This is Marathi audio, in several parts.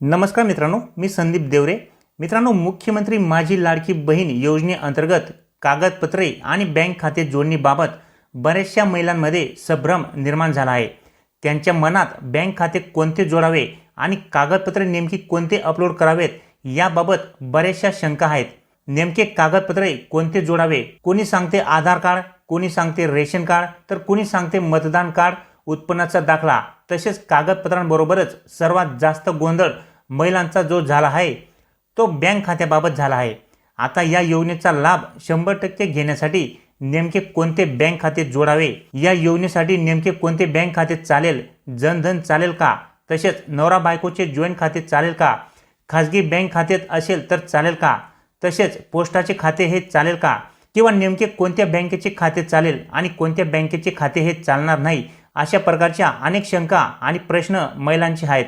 नमस्कार मित्रांनो मी संदीप देवरे. मित्रांनो मुख्यमंत्री माझी लाडकी बहीण योजनेअंतर्गत कागदपत्रे आणि बँक खाते जोडणीबाबत बऱ्याचशा महिलांमध्ये संभ्रम निर्माण झाला आहे. त्यांच्या मनात बँक खाते कोणते जोडावे आणि कागदपत्रे नेमकी कोणते अपलोड करावेत याबाबत बऱ्याचशा शंका आहेत. नेमके कागदपत्रे कोणते जोडावे? कोणी सांगते आधार कार्ड कोणी सांगते रेशन कार्ड तर कोणी सांगते मतदान कार्ड उत्पन्नाचा दाखला. तसेच कागदपत्रांबरोबरच सर्वात जास्त गोंधळ महिलांचा जो झाला आहे तो बँक खात्याबाबत झाला आहे. आता या योजनेचा लाभ शंभर टक्के घेण्यासाठी नेमके कोणते बँक खाते जोडावे? या योजनेसाठी नेमके कोणते बँक खाते चालेल? जनधन चालेल का? तसेच नवरा बायकोचे जॉईंट खाते चालेल का? खाजगी बँक खात्यात असेल तर चालेल का? तसेच पोस्टाचे खाते हे चालेल का? किंवा नेमके कोणत्या बँकेचे खाते चालेल आणि कोणत्या बँकेचे खाते हे चालणार नाही? अशा प्रकारच्या अनेक शंका आणि प्रश्न महिलांचे आहेत.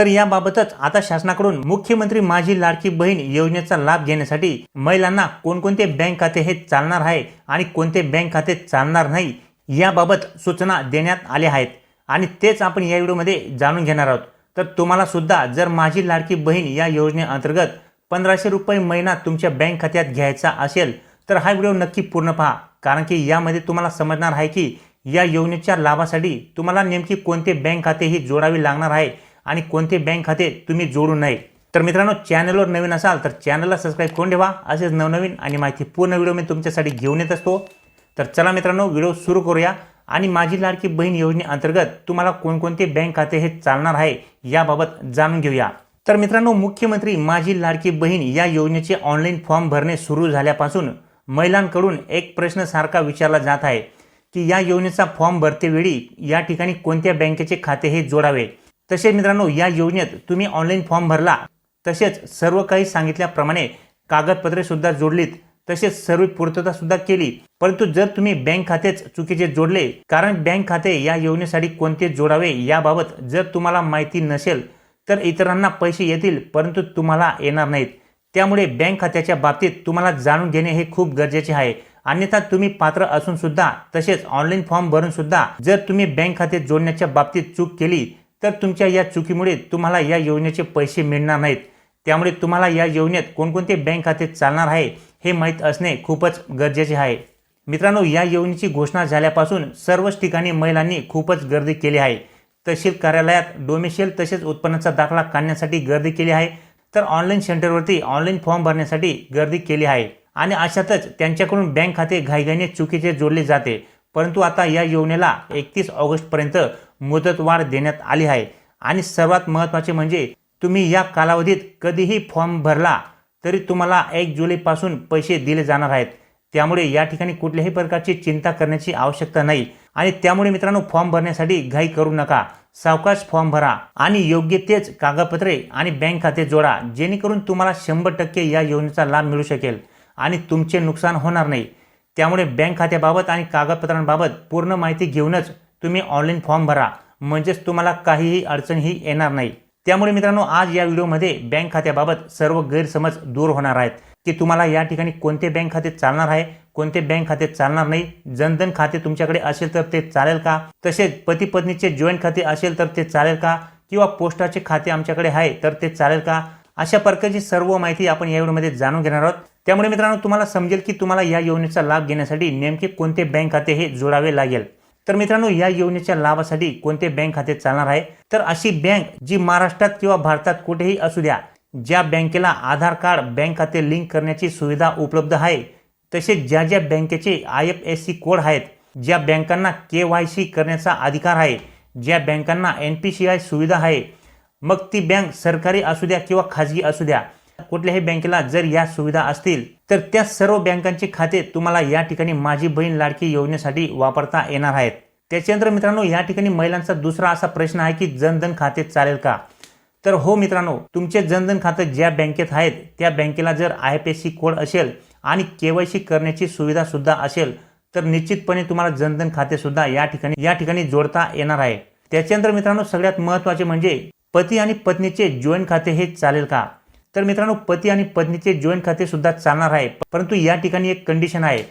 तर याबाबतच आता शासनाकडून मुख्यमंत्री माझी लाडकी बहीण योजनेचा लाभ घेण्यासाठी महिलांना कोणकोणते बँक खाते हे चालणार आहे आणि कोणते बँक खाते चालणार नाही याबाबत सूचना देण्यात आल्या आहेत. आणि तेच आपण या व्हिडिओमध्ये जाणून घेणार आहोत. तर तुम्हाला सुद्धा जर माझी लाडकी बहीण या योजनेअंतर्गत पंधराशे रुपये महिना तुमच्या बँक खात्यात घ्यायचा असेल तर हा व्हिडिओ नक्की पूर्ण पहा. कारण की यामध्ये तुम्हाला समजणार आहे की या योजनेच्या लाभासाठी तुम्हाला नेमकी कोणते बँक खाते ही जोडावी लागणार आहे आणि कोणते बँक खाते तुम्ही जोडू नये तर मित्रांनो चॅनलवर नवीन असाल तर चॅनलला सबस्क्राईब करून ठेवा. असेच नवनवीन आणि माहिती पूर्ण व्हिडिओ मी तुमच्यासाठी घेऊन येत असतो. तर चला मित्रांनो व्हिडिओ सुरू करूया. आणि माझी लाडकी बहीण योजनेअंतर्गत तुम्हाला कोणकोणते बँक खाते हे चालणार आहे याबाबत जाणून घेऊया. तर मित्रांनो मुख्यमंत्री माझी लाडकी बहीण या योजनेचे ऑनलाईन फॉर्म भरणे सुरू झाल्यापासून महिलांकडून एक प्रश्न सारखा विचारला जात आहे की या योजनेचा फॉर्म भरतेवेळी या ठिकाणी कोणत्या बँकेचे खाते हे जोडावे? तसेच मित्रांनो या योजनेत तुम्ही ऑनलाईन फॉर्म भरला तसेच सर्व काही सांगितल्याप्रमाणे कागदपत्रे सुद्धा जोडलीत तसेच सर्व पूर्तता सुद्धा केली. परंतु जर तुम्ही बँक खातेच चुकीचे जोडले कारण बँक खाते या योजनेसाठी कोणते जोडावे याबाबत जर तुम्हाला माहिती नसेल तर इतरांना पैसे येतील परंतु तुम्हाला येणार नाहीत. त्यामुळे बँक खात्याच्या बाबतीत तुम्हाला जाणून घेणे हे खूप गरजेचे आहे. अन्यथा तुम्ही पात्र असून सुद्धा तसेच ऑनलाईन फॉर्म भरून सुद्धा जर तुम्ही बँक खाते जोडण्याच्या बाबतीत चूक केली तर तुमच्या या चुकीमुळे तुम्हाला या योजनेचे पैसे मिळणार नाहीत. त्यामुळे तुम्हाला या योजनेत कोणकोणते बँक खाते चालणार आहे हे माहीत असणे खूपच गरजेचे आहे. मित्रांनो या योजनेची घोषणा झाल्यापासून सर्वच ठिकाणी महिलांनी खूपच गर्दी केली आहे. तहसील कार्यालयात डोमेशियल तसेच उत्पन्नाचा दाखला काढण्यासाठी गर्दी केली आहे. तर ऑनलाईन सेंटरवरती ऑनलाईन फॉर्म भरण्यासाठी गर्दी केली आहे. आणि अशातच त्यांच्याकडून बँक खाते घाईघाईने चुकीचे जोडले जाते. परंतु आता या योजनेला एकतीस ऑगस्टपर्यंत मुदतवाढ देण्यात आली आहे. आणि सर्वात महत्त्वाचे म्हणजे तुम्ही या कालावधीत कधीही फॉर्म भरला तरी तुम्हाला एक जुलैपासून पैसे दिले जाणार आहेत. त्यामुळे या ठिकाणी कुठल्याही प्रकारची चिंता करण्याची आवश्यकता नाही. आणि त्यामुळे मित्रांनो फॉर्म भरण्यासाठी घाई करू नका. सावकाश फॉर्म भरा आणि योग्य तेच कागदपत्रे आणि बँक खाते जोडा जेणेकरून तुम्हाला शंभर टक्के या योजनेचा लाभ मिळू शकेल आणि तुमचे नुकसान होणार नाही. त्यामुळे बँक खात्याबाबत आणि कागदपत्रांबाबत पूर्ण माहिती घेऊनच तुम्ही ऑनलाईन फॉर्म भरा. म्हणजेच तुम्हाला काहीही अडचणही येणार नाही. त्यामुळे मित्रांनो आज या व्हिडिओमध्ये बँक खात्याबाबत सर्व गैरसमज दूर होणार आहेत. की तुम्हाला या ठिकाणी कोणते बँक खाते चालणार आहे कोणते बँक खाते चालणार नाही जनधन खाते तुमच्याकडे असेल तर ते चालेल का? तसेच पती पत्नीचे जॉईंट खाते असेल तर ते चालेल का? किंवा पोस्टाचे खाते आमच्याकडे आहे तर ते चालेल का? अशा प्रकारची सर्व माहिती आपण या व्हिडिओमध्ये जाणून घेणार आहोत. त्यामुळे मित्रांनो तुम्हाला समजेल की तुम्हाला या योजनेचा लाभ घेण्यासाठी नेमके कोणते बँक खाते हे जोडावे लागेल. तर मित्रांनो या योजनेच्या लाभासाठी कोणते बँक खाते चालणार आहे? तर अशी बँक जी महाराष्ट्रात किंवा भारतात कुठेही असू द्या ज्या बँकेला आधार कार्ड बँक खाते लिंक करण्याची सुविधा उपलब्ध आहे तसेच ज्या ज्या बँकेचे I F S C code आहेत ज्या बँकांना के वाय सी करण्याचा अधिकार आहे ज्या बँकांना एन पी सी आय सुविधा आहे मग ती बँक सरकारी असू द्या किंवा खाजगी असू द्या कुठल्याही बँकेला जर या सुविधा असतील तर त्या सर्व बँकांचे खाते तुम्हाला या ठिकाणी माझी बहीण लाडकी योजनेसाठी वापरता येणार आहेत. त्याच्यानंतर मित्रांनो या ठिकाणी महिलांचा दुसरा असा प्रश्न आहे की जनधन खाते चालेल का? तर हो मित्रांनो तुमचे जनधन खातं ज्या बँकेत आहेत त्या बँकेला जर I F S C code असेल आणि के वाय सी करण्याची सुविधासुद्धा असेल तर निश्चितपणे तुम्हाला जनधन खातेसुद्धा या ठिकाणी या ठिकाणी जोडता येणार आहे. त्याच्यानंतर मित्रांनो सगळ्यात महत्त्वाचे म्हणजे पती आणि पत्नीचे जॉईंट खाते हे चालेल का? तर मित्रांनो पती आणि पत्नीचे जॉईंट खाते सुद्धा चालणार आहे. परंतु या ठिकाणी एक कंडिशन आहे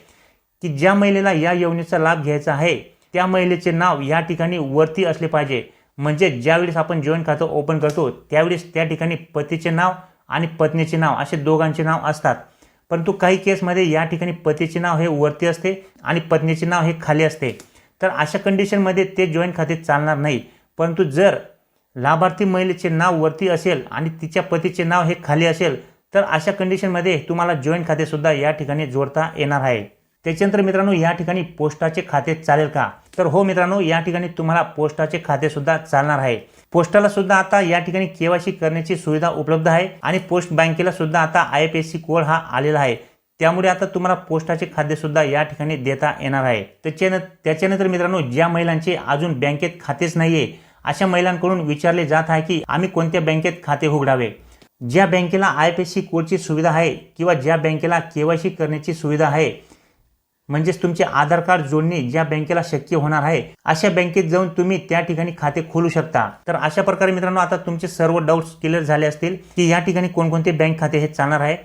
की ज्या महिलेला या योजनेचा लाभ घ्यायचा आहे त्या महिलेचे नाव या ठिकाणी वरती असले पाहिजे. म्हणजे ज्यावेळेस आपण जॉईंट खातं ओपन करतो त्यावेळेस त्या ठिकाणी पतीचे नाव आणि पत्नीचे नाव असे दोघांचे नाव असतात. परंतु काही केसमध्ये या ठिकाणी पतीचे नाव हे वरती असते आणि पत्नीचे नाव हे खाली असते. तर अशा कंडिशनमध्ये ते जॉईंट खाते चालणार नाही. परंतु जर लाभार्थी महिलेचे नाव वरती असेल आणि तिच्या पतीचे नाव हे खाली असेल तर अशा कंडिशनमध्ये तुम्हाला जॉईंट खातेसुद्धा या ठिकाणी जोडता येणार आहे. त्याच्यानंतर मित्रांनो या ठिकाणी पोस्टाचे खाते चालेल का? तर हो मित्रांनो या ठिकाणी तुम्हाला पोस्टाचे खाते सुद्धा चालणार आहे. पोस्टाला सुद्धा आता या ठिकाणी केवायसी करण्याची सुविधा उपलब्ध आहे आणि पोस्ट बँकेला सुद्धा आता I F S C code हा आलेला आहे. त्यामुळे आता तुम्हाला पोस्टाचे खाते सुद्धा या ठिकाणी देता येणार आहे. त्याच्यानंतर त्याच्यानंतर मित्रांनो ज्या महिलांचे अजून बँकेत खातेच नाहीये अशा महिलांकडून विचारले जात आहे की आम्ही कोणत्या बँकेत खाते उघडावे? ज्या बँकेला आय एफ एस सी कोडची सुविधा आहे किंवा ज्या बँकेला केवायसी करण्याची सुविधा आहे म्हणजेच तुमचे आधार कार्ड जोडणे ज्या बँकेला शक्य होणार आहे अशा बँकेत जाऊन तुम्ही त्या ठिकाणी खाते खोलू शकता. तर अशा प्रकारे मित्रांनो आता तुमचे सर्व डाऊट्स क्लिअर झाले असतील की या ठिकाणी कोणकोणते बँक खाते हे चालणार आहे